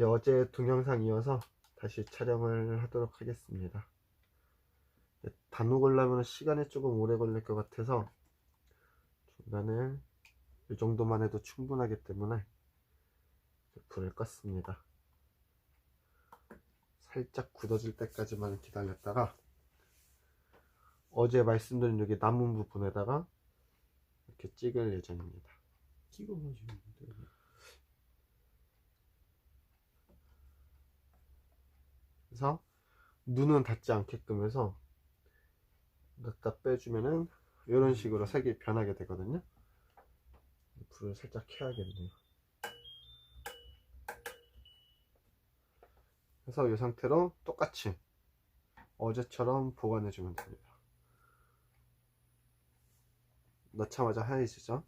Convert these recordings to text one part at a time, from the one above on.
이제 어제 동영상 이어서 다시 촬영을 하도록 하겠습니다. 녹으려면 시간이 조금 오래 걸릴 것 같아서 중간에 이 정도만 해도 충분하기 때문에 불을 껐습니다. 살짝 굳어질 때까지만 기다렸다가 어제 말씀드린 여기 남은 부분에다가 이렇게 찍을 예정입니다. 찍어가지고 그래서 눈은 닿지 않게끔 해서 넣다 빼주면은 이런 식으로 색이 변하게 되거든요. 불을 살짝 켜야겠네요. 그래서 이 상태로 똑같이 어제처럼 보관해 주면 됩니다. 넣자마자 하얘지죠?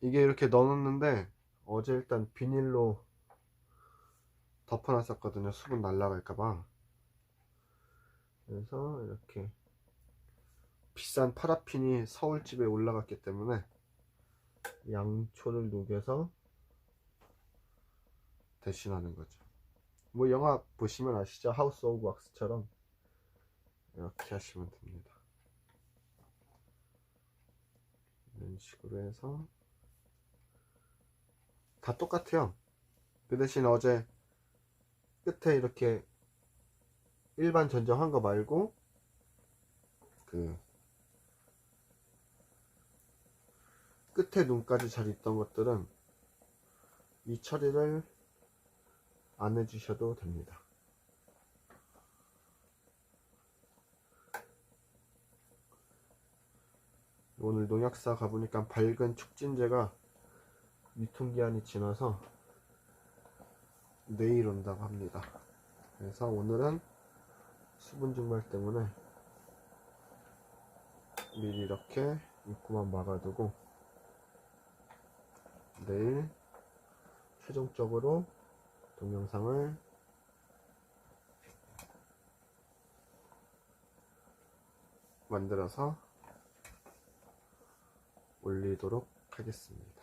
이게 이렇게 넣어놨는데 어제 일단 비닐로 덮어놨었거든요. 수분 날라갈까봐. 그래서 이렇게 비싼 파라핀이 서울집에 올라갔기 때문에 양초를 녹여서 대신하는 거죠. 뭐 영화 보시면 아시죠? 하우스 오브 왁스처럼 이렇게 하시면 됩니다. 이런 식으로 해서 다 똑같아요. 그 대신 어제 끝에 이렇게 일반 전정한 거 말고 그 끝에 눈까지 잘 있던 것들은 이 처리를 안 해주셔도 됩니다. 오늘 농약사 가보니까 밝은 촉진제가 유통기한이 지나서 내일 온다고 합니다. 그래서 오늘은 수분 증말 때문에 미리 이렇게 입구만 막아두고 내일 최종적으로 동영상을 만들어서 올리도록 하겠습니다.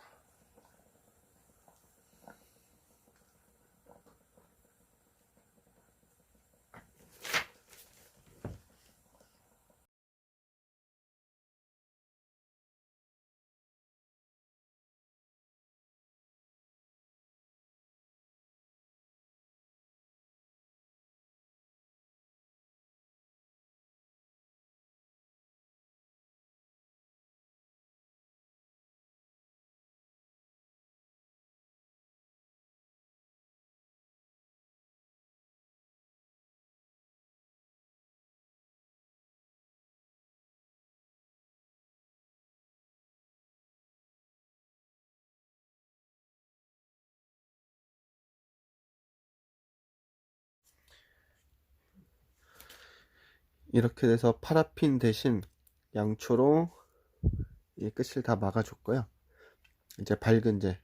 이렇게 돼서 파라핀 대신 양초로 이 끝을 다 막아줬고요. 이제 밝은제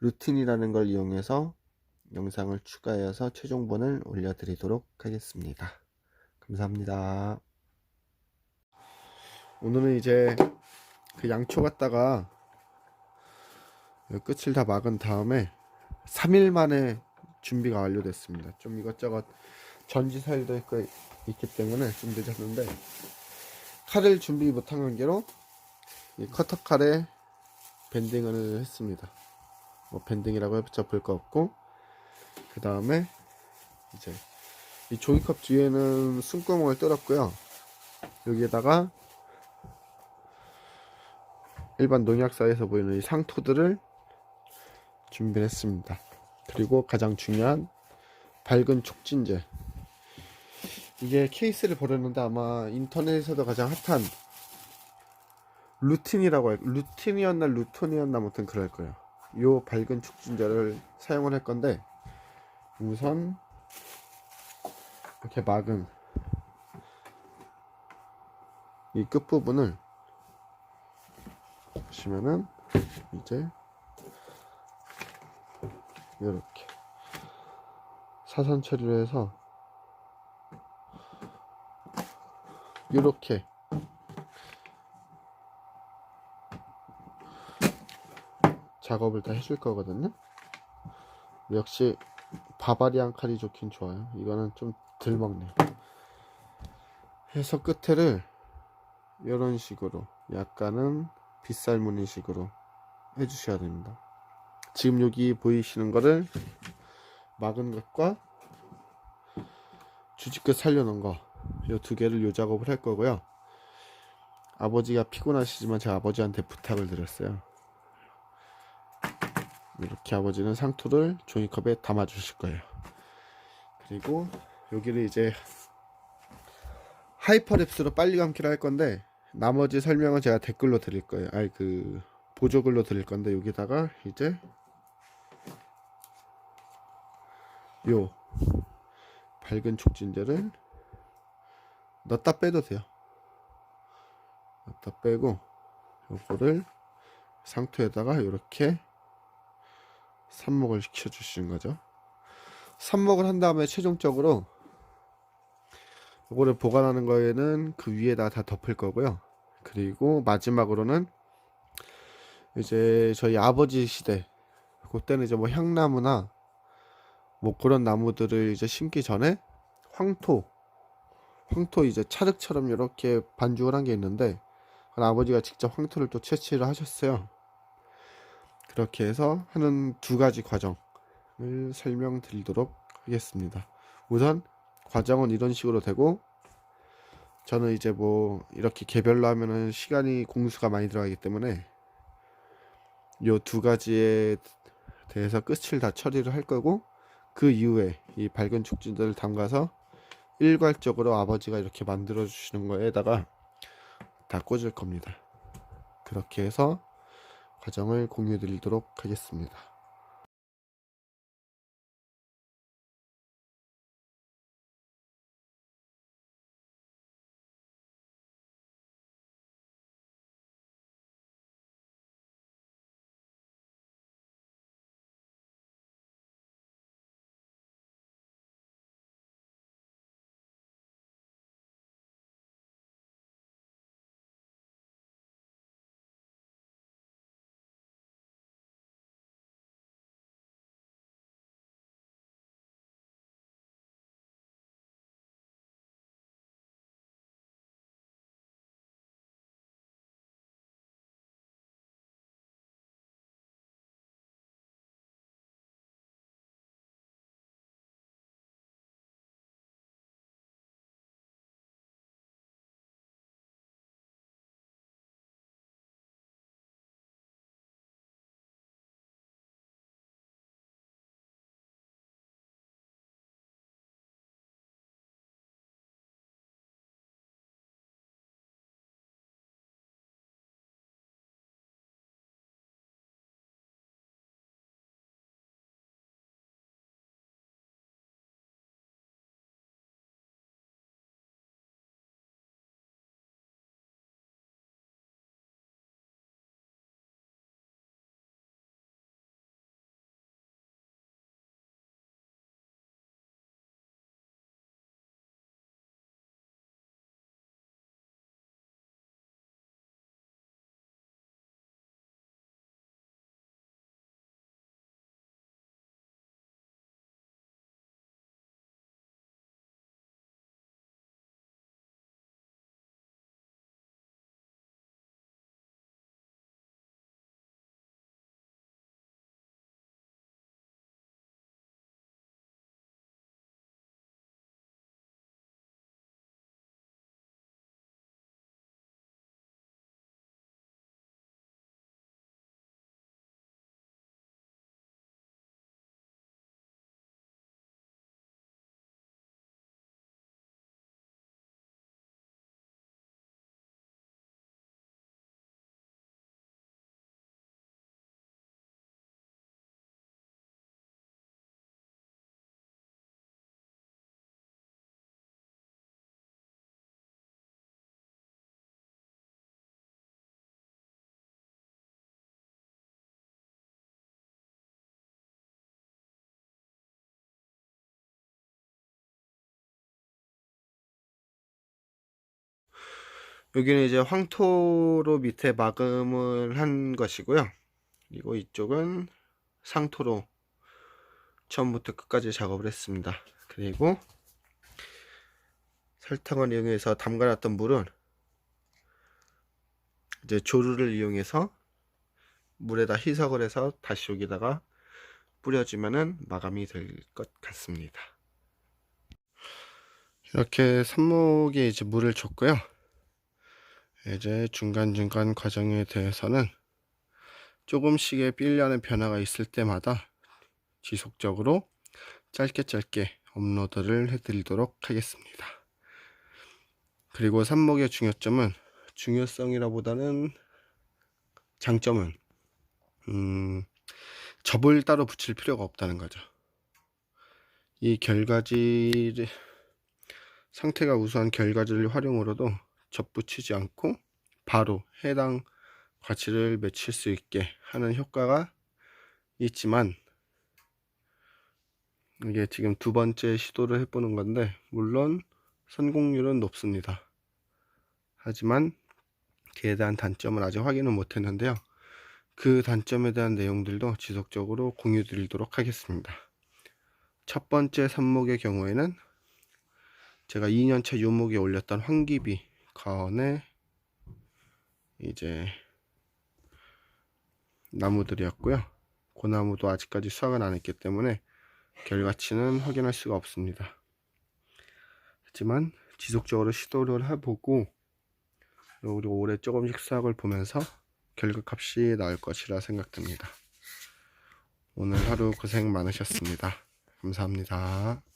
루틴이라는 걸 이용해서 영상을 추가해서 최종본을 올려드리도록 하겠습니다. 감사합니다. 오늘은 이제 그 양초 갖다가 끝을 다 막은 다음에 3일 만에 준비가 완료됐습니다. 좀 이것저것 전지사일도 있고 있기 때문에 좀 늦었는데 칼을 준비 못한 관계로 이 커터 칼에 밴딩을 했습니다. 뭐 밴딩이라고 해봤자 볼 거 없고 그 다음에 이제 이 종이컵 뒤에는 숨구멍을 뚫었고요. 여기에다가 일반 농약사에서 보이는 이 상토들을 준비를 했습니다. 그리고 가장 중요한 밝은 촉진제 이게 케이스를 버렸는데 아마 인터넷에서도 가장 핫한 루틴이라고 할 루틴이었나 루톤이었나 아무튼 그럴 거예요. 요 밝은 촉진제를 사용을 할 건데 우선 이렇게 막은 이 끝부분을 보시면은 이제 이렇게 사선 처리를 해서 이렇게 작업을 다 해줄 거거든요. 역시 바바리안 칼이 좋긴 좋아요. 이거는 좀 덜 먹네요. 해서 끝에를 이런 식으로 약간은 빗살 무늬 식으로 해주셔야 됩니다. 지금 여기 보이시는 거를 막은 것과 주짓끝 살려놓은 거, 이 두 개를 요 작업을 할 거고요. 아버지가 피곤하시지만 제가 아버지한테 부탁을 드렸어요. 이렇게 아버지는 상토를 종이컵에 담아 주실 거예요. 그리고 여기를 이제 하이퍼랩스로 빨리 감기를 할 건데 나머지 설명은 제가 댓글로 드릴 거예요. 아니 그 보조글로 드릴 건데 여기다가 이제 요 밝은 촉진제를 넣었다 빼도 돼요. 넣었다 빼고 요거를 상토에다가 이렇게 삽목을 시켜 주시는 거죠. 삽목을 한 다음에 최종적으로 요거를 보관하는 거에는 그 위에다 다 덮을 거고요. 그리고 마지막으로는 이제 저희 아버지 시대 그때는 이제 뭐 향나무나 뭐 그런 나무들을 이제 심기 전에 황토 황토 이제 찰흙처럼 이렇게 반죽을 한 게 있는데 아버지가 직접 황토를 또 채취를 하셨어요. 그렇게 해서 하는 두 가지 과정을 설명드리도록 하겠습니다. 우선 과정은 이런 식으로 되고 저는 이제 뭐 이렇게 개별로 하면은 시간이 공수가 많이 들어가기 때문에 요 두 가지에 대해서 끝을 다 처리를 할 거고 그 이후에 이 밝은 촉진들을 담가서 일괄적으로 아버지가 이렇게 만들어 주시는 거에다가 다 꽂을 겁니다. 그렇게 해서 과정을 공유 드리도록 하겠습니다. 여기는 이제 황토로 밑에 마감을 한 것이고요. 그리고 이쪽은 상토로 처음부터 끝까지 작업을 했습니다. 그리고 설탕을 이용해서 담가놨던 물은 이제 조루를 이용해서 물에다 희석을 해서 다시 여기다가 뿌려주면은 마감이 될 것 같습니다. 이렇게 삽목에 이제 물을 줬고요. 이제 중간중간 과정에 대해서는 조금씩의 삘려는 변화가 있을 때마다 지속적으로 짧게 짧게 업로드를 해드리도록 하겠습니다. 그리고 삽목의 중요점은 중요성이라보다는 장점은 음, 접을 따로 붙일 필요가 없다는 거죠. 이 결과지 상태가 우수한 결과지를 활용으로도 접 붙이지 않고 바로 해당 과치를 맺힐 수 있게 하는 효과가 있지만 이게 지금 두 번째 시도를 해보는 건데 물론 성공률은 높습니다. 하지만 그에 대한 단점을 아직 확인은 못했는데요. 그 단점에 대한 내용들도 지속적으로 공유 드리도록 하겠습니다. 첫 번째 삽목의 경우에는 제가 2년차 유목에 올렸던 황기비 가언의 이제 나무들이었고요. 그 나무도 아직까지 수확을 안 했기 때문에 결과치는 확인할 수가 없습니다. 하지만 지속적으로 시도를 해보고 그리고 올해 조금씩 수확을 보면서 결과값이 나올 것이라 생각됩니다. 오늘 하루 고생 많으셨습니다. 감사합니다.